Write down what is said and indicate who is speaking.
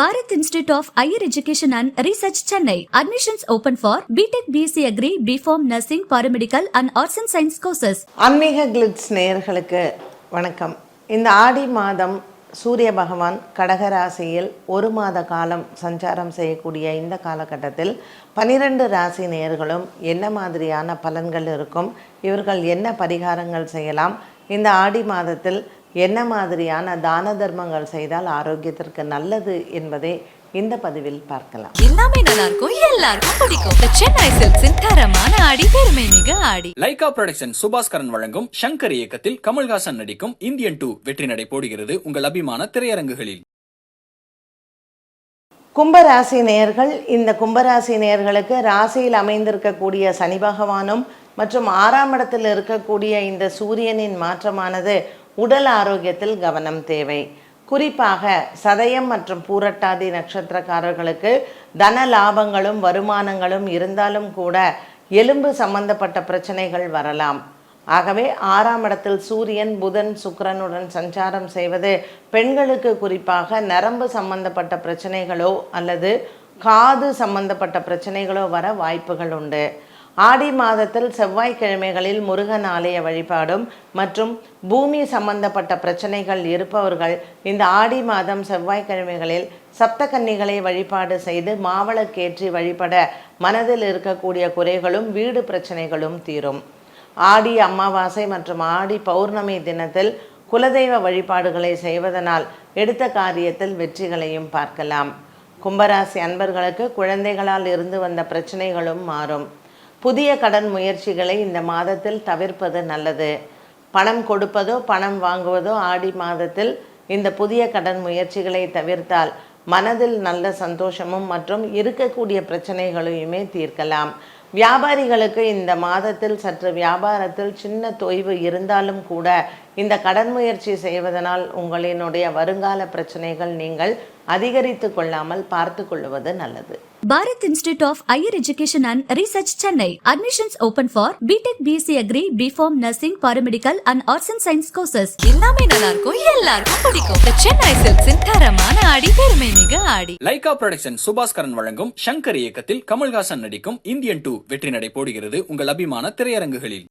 Speaker 1: Bharath institute of higher education and research Chennai. Admissions open for BTech BSc agri BPharm nursing Paramedical and arts and science courses
Speaker 2: Aanmeega glitz நேயர்களுக்கு வணக்கம். இந்த ஆடி மாதம் சூரிய பகவான் கடக ராசியில் ஒரு மாத காலம் சஞ்சாரம் செய்யக்கூடிய இந்த காலகட்டத்தில் பனிரெண்டு ராசி நேயர்களும் என்ன மாதிரியான பலன்கள் இருக்கும் இவர்கள் என்ன பரிகாரங்கள் செய்யலாம் இந்த ஆடி மாதத்தில் என்ன மாதிரியான தான தர்மங்கள் செய்தால் ஆரோக்கியத்திற்கு நல்லது என்பதை இந்த பதிவில் பார்க்கலாம்.
Speaker 3: எல்லாமே நல்லா இருக்கும் எல்லாருக்கும் பிடிக்கும். சென்னை சில்க்ஸின் தரமான ஆடி பெருமை மிக ஆடி.
Speaker 4: லைகா புரொடக்ஷன் சுபாஸ்கரன் வழங்கும் சங்கர் இயக்கத்தில் கமல்ஹாசன் நடிக்கும் இந்தியன் டூ வெற்றி நடை போடுகிறது உங்கள் அபிமான திரையரங்குகளில்.
Speaker 2: கும்பராசி நேயர்கள் இந்த கும்பராசி நேயர்களுக்கு ராசியில் அமைந்திருக்கக்கூடிய சனி பகவானும் மற்றும் ஆறாம் இடத்தில் இருக்கக்கூடிய இந்த சூரியனின் மாற்றமானது உடல் ஆரோக்கியத்தில் கவனம் தேவை. குறிப்பாக சதயம் மற்றும் பூரட்டாதி நட்சத்திரக்காரர்களுக்கு தன லாபங்களும் வருமானங்களும் இருந்தாலும் கூட எலும்பு சம்பந்தப்பட்ட பிரச்சனைகள் வரலாம். ஆகவே ஆறாம் இடத்தில் சூரியன் புதன் சுக்கிரனுடன் சஞ்சாரம் செய்வது பெண்களுக்கு குறிப்பாக நரம்பு சம்பந்தப்பட்ட பிரச்சனைகளோ அல்லது காது சம்பந்தப்பட்ட பிரச்சனைகளோ வர வாய்ப்புகள் உண்டு. ஆடி மாதத்தில் செவ்வாய்க்கிழமைகளில் முருகன் ஆலய வழிபாடும் மற்றும் பூமி சம்பந்தப்பட்ட பிரச்சனைகள் இருப்பவர்கள் இந்த ஆடி மாதம் செவ்வாய்க்கிழமைகளில் சப்தகன்னிகளை வழிபாடு செய்து மாவளக்கேற்றி வழிபட மனதில் இருக்கக்கூடிய குறைகளும் வீடு பிரச்சனைகளும் தீரும். ஆடி அமாவாசை மற்றும் ஆடி பௌர்ணமி தினத்தில் குலதெய்வ வழிபாடுகளை செய்வதனால் எடுத்த காரியத்தில் வெற்றிகளையும் பார்க்கலாம். கும்பராசி அன்பர்களுக்கு குழந்தைகளால் இருந்து வந்த பிரச்சனைகளும் மாறும். புதிய கடன் முயற்சிகளை இந்த மாதத்தில் தவிர்ப்பது நல்லது. பணம் கொடுப்பதோ பணம் வாங்குவதோ ஆடி மாதத்தில் இந்த புதிய கடன் முயற்சிகளை தவிர்த்தால் மனதில் நல்ல சந்தோஷமும் மற்றும் இருக்கக்கூடிய பிரச்சனைகளையுமே தீர்க்கலாம். வியாபாரிகளுக்கு இந்த மாதத்தில் சற்று வியாபாரத்தில் சின்ன தொய்வு இருந்தாலும் கூட இந்த கடன் முயற்சி செய்வதனால் உங்களினுடைய வருங்கால பிரச்சனைகள் நீங்கள் அதிகரித்து கொள்ளாமல் பார்த்து கொள்வது நல்லது.
Speaker 1: Bharat Institute of Higher Education and Research Chennai. Admissions open for BTech BSc Agri, BPharm Nursing, Paramedical and Arts and Science courses.
Speaker 3: எல்லாமே நல்லா இருக்கும் எல்லாருக்கும் பிடிக்கும் சென்னை சில்க்ஸின் தரமான ஆடி பெருமை மிக ஆடி
Speaker 4: லைகா புரொடக்ஷன் சுபாஸ்கரன் வழங்கும் சங்கர் இயக்கத்தில் கமல்ஹாசன் நடிக்கும் இந்தியன் டூ வெற்றி நடை போடுகிறது உங்கள் அபிமான திரையரங்குகளில்